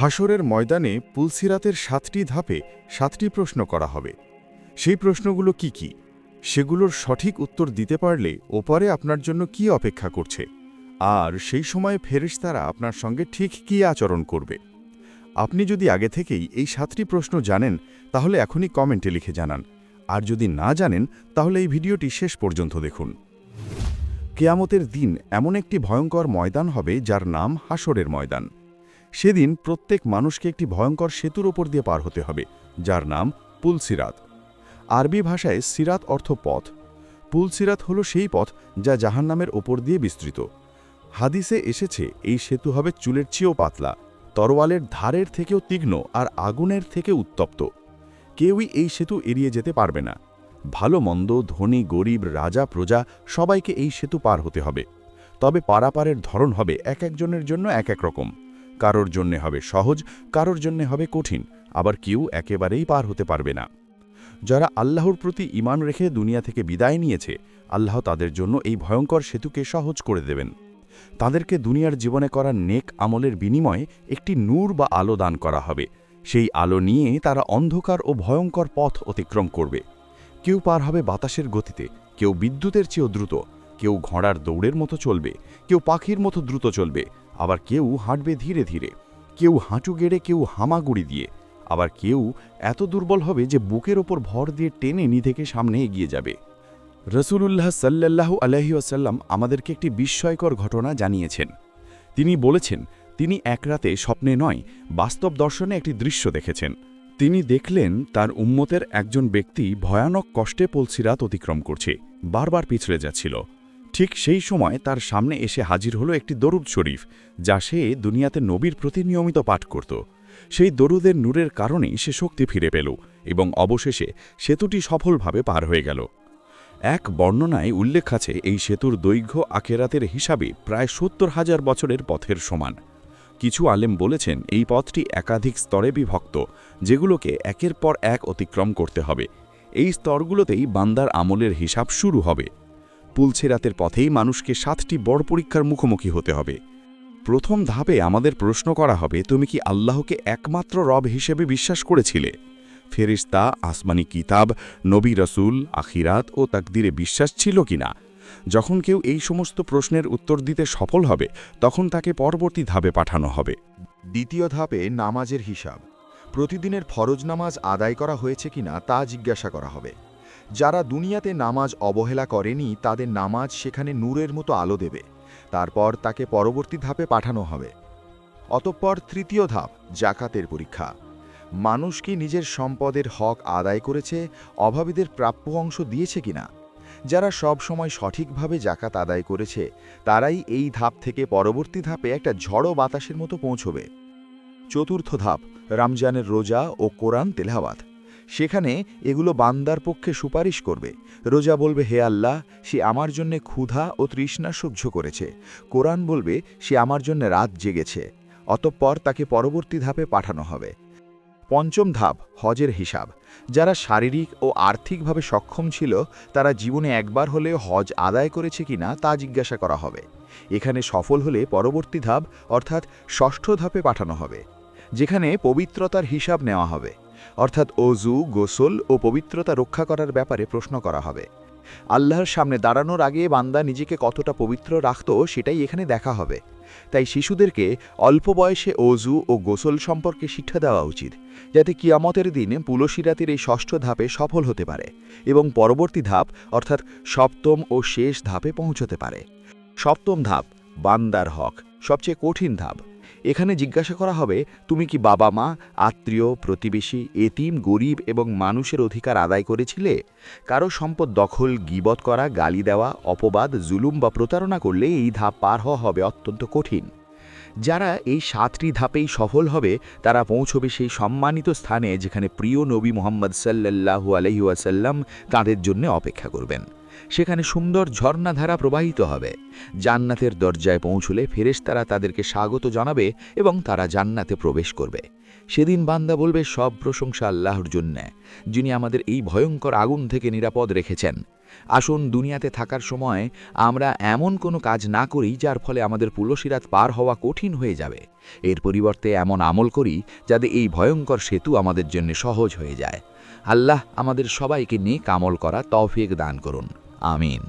হাসরের ময়দানে পুলসিরাতের সাতটি ধাপে সাতটি প্রশ্ন করা হবে। সেই প্রশ্নগুলো কি কি? সেগুলোর সঠিক উত্তর দিতে পারলে ওপারে আপনার জন্য কি অপেক্ষা করছে? আর সেই সময়ে ফেরেশতারা আপনার সঙ্গে ঠিক কী আচরণ করবে? আপনি যদি আগে থেকেই এই সাতটি প্রশ্ন জানেন, তাহলে এখনই কমেন্টে লিখে জানান। আর যদি না জানেন, তাহলে এই ভিডিওটি শেষ পর্যন্ত দেখুন। কেয়ামতের দিন এমন একটি ভয়ঙ্কর ময়দান হবে যার নাম হাসরের ময়দান। সেদিন প্রত্যেক মানুষকে একটি ভয়ঙ্কর সেতুর ওপর দিয়ে পার হতে হবে, যার নাম পুলসিরাত। আরবি ভাষায় সিরাত অর্থ পথ। পুলসিরাত হল সেই পথ যা জাহান্নামের ওপর দিয়ে বিস্তৃত। হাদিসে এসেছে, এই সেতু হবে চুলের চেয়েও পাতলা, তরোয়ালের ধারের থেকেও তীক্ষ্ণ আর আগুনের থেকে উত্তপ্ত। কেউই এই সেতু এড়িয়ে যেতে পারবে না। ভালো মন্দ, ধনী, গরিব, রাজা, প্রজা সবাইকে এই সেতু পার হতে হবে। তবে পারাপারের ধরন হবে এক একজনের জন্য এক এক রকম। কারোর জন্যে হবে সহজ, কারোর জন্যে হবে কঠিন। আবার কেউ একেবারেই পার হতে পারবে না। যারা আল্লাহর প্রতি ইমান রেখে দুনিয়া থেকে বিদায় নিয়েছে, আল্লাহ তাদের জন্য এই ভয়ঙ্কর সেতুকে সহজ করে দেবেন। তাদেরকে দুনিয়ার জীবনে করা নেক আমলের বিনিময়ে একটি নূর বা আলো দান করা হবে। সেই আলো নিয়ে তারা অন্ধকার ও ভয়ঙ্কর পথ অতিক্রম করবে। কেউ পার হবে বাতাসের গতিতে, কেউ বিদ্যুতের চেয়েও দ্রুত, কেউ ঘোড়ার দৌড়ের মতো চলবে, কেউ পাখির মতো দ্রুত চলবে আবার কেউ হাঁটবে ধীরে ধীরে, কেউ হাঁটু গেড়ে, কেউ হামাগুড়ি দিয়ে। আবার কেউ এত দুর্বল হবে যে বুকের ওপর ভর দিয়ে টেনে নিধেকে সামনে এগিয়ে যাবে। রসুলুল্লাহ সাল্লাল্লাহু আলহি আসাল্লাম আমাদেরকে একটি বিস্ময়কর ঘটনা জানিয়েছেন। তিনি বলেছেন, তিনি এক রাতে স্বপ্নে নয়, বাস্তব দর্শনে একটি দৃশ্য দেখেছেন। তিনি দেখলেন তার উম্মতের একজন ব্যক্তি ভয়ানক কষ্টে পলসিরাত অতিক্রম করছে, বারবার পিছড়ে যাচ্ছিল। ঠিক সেই সময় তার সামনে এসে হাজির হলো একটি দরুদ শরীফ, যা সে দুনিয়াতে নবীর প্রতি নিয়মিত পাঠ করত। সেই দরুদের নূরের কারণেই সে শক্তি ফিরে পেল এবং অবশেষে সেতুটি সফলভাবে পার হয়ে গেল। এক বর্ণনায় উল্লেখ আছে, এই সেতুর দৈর্ঘ্য আখেরাতের হিসাবে প্রায় সত্তর হাজার বছরের পথের সমান। কিছু আলেম বলেছেন, এই পথটি একাধিক স্তরে বিভক্ত, যেগুলোকে একের পর এক অতিক্রম করতে হবে। এই স্তরগুলোতেই বান্দার আমলের হিসাব শুরু হবে। পুলছেরাতের পথেই মানুষকে সাতটি বড় পরীক্ষার মুখোমুখি হতে হবে। প্রথম ধাপে আমাদের প্রশ্ন করা হবে, তুমি কি আল্লাহকে একমাত্র রব হিসেবে বিশ্বাস করেছিলে? ফেরিস্তা আসমানি কিতাব, নবী রসুল, আখিরাত ও তাকদিরে বিশ্বাস ছিল কিনা যখন কেউ এই সমস্ত প্রশ্নের উত্তর দিতে সফল হবে, তখন তাকে পরবর্তী ধাপে পাঠানো হবে। দ্বিতীয় ধাপে নামাজের হিসাব। প্রতিদিনের ফরজ নামাজ আদায় করা হয়েছে কিনা তা জিজ্ঞাসা করা হবে। যারা দুনিয়াতে নামাজ অবহেলা করেনি, তাদের নামাজ সেখানে নূরের মতো আলো দেবে। তারপর তাকে পরবর্তী ধাপে পাঠানো হবে। অতঃপর তৃতীয় ধাপ, জাকাতের পরীক্ষা। মানুষ কি নিজের সম্পদের হক আদায় করেছে, অভাবীদের প্রাপ্য অংশ দিয়েছে কিনা? যারা সব সময় সঠিকভাবে জাকাত আদায় করেছে, তারাই এই ধাপ থেকে পরবর্তী ধাপে একটা ঝড়ো বাতাসের মতো পৌঁছবে। চতুর্থ ধাপ, রমজানের রোজা ও কোরআন তেলাওয়াত। সেখানে এগুলো বান্দার পক্ষে সুপারিশ করবে। রোজা বলবে, হে আল্লাহ, সে আমার জন্যে ক্ষুধা ও তৃষ্ণা সহ্য করেছে। কোরআন বলবে, সে আমার জন্য রাত জেগেছে। অতঃপর তাকে পরবর্তী ধাপে পাঠানো হবে। পঞ্চম ধাপ, হজের হিসাব। যারা শারীরিক ও আর্থিকভাবে সক্ষম ছিল, তারা জীবনে একবার হলেও হজ আদায় করেছে কিনা তা জিজ্ঞাসা করা হবে। এখানে সফল হলে পরবর্তী ধাপ, অর্থাৎ ষষ্ঠ ধাপে পাঠানো হবে, যেখানে পবিত্রতার হিসাব নেওয়া হবে। অর্থাৎ অজু, গোসল ও পবিত্রতা রক্ষা করার ব্যাপারে প্রশ্ন করা হবে। আল্লাহর সামনে দাঁড়ানোর আগে বান্দা নিজেকে কতটা পবিত্র রাখত সেটাই এখানে দেখা হবে। তাই শিশুদেরকে অল্প বয়সে অজু ও গোসল সম্পর্কে শিক্ষা দেওয়া উচিত, যাতে কিয়ামতের দিনে পুলসিরাতের এই ষষ্ঠ ধাপে সফল হতে পারে এবং পরবর্তী ধাপ, অর্থাৎ সপ্তম ও শেষ ধাপে পৌঁছতে পারে। সপ্তম ধাপ, বান্দার হক, সবচেয়ে কঠিন ধাপ। এখানে জিজ্ঞাসা করা হবে, তুমি কি বাবা মা, আত্মীয়, প্রতিবেশী, এতিম, গরিব এবং মানুষের অধিকার আদায় করেছিলে? কারও সম্পদ দখল, গিবত করা, গালি দেওয়া, অপবাদ, জুলুম বা প্রতারণা করলে এই ধাপ পার হওয়া হবে অত্যন্ত কঠিন। যারা এই সাতটি ধাপেই সফল হবে, তারা পৌঁছবে সেই সম্মানিত স্থানে যেখানে প্রিয় নবী মোহাম্মদ সাল্লাল্লাহু আলহিউসাল্লাম তাঁদের জন্য অপেক্ষা করবেন। সেখানে সুন্দর ঝর্ণাধারা প্রবাহিত হবে। জান্নাতের দরজায় পৌঁছলে ফেরেশতারা তাদেরকে স্বাগত জানাবে এবং তারা জান্নাতে প্রবেশ করবে। সেদিন বান্দা বলবে, সব প্রশংসা আল্লাহর জন্যে, যিনি আমাদের এই ভয়ঙ্কর আগুন থেকে নিরাপদ রেখেছেন। আসুন, দুনিয়াতে থাকার সময় আমরা এমন কোনো কাজ না করি যার ফলে আমাদের পুলসিরাত পার হওয়া কঠিন হয়ে যাবে। এর পরিবর্তে এমন আমল করি যাতে এই ভয়ঙ্কর সেতু আমাদের জন্য সহজ হয়ে যায়। আল্লাহ আমাদের সবাইকে নিয়ে কামল করা তৌফিক দান করুন। আমিন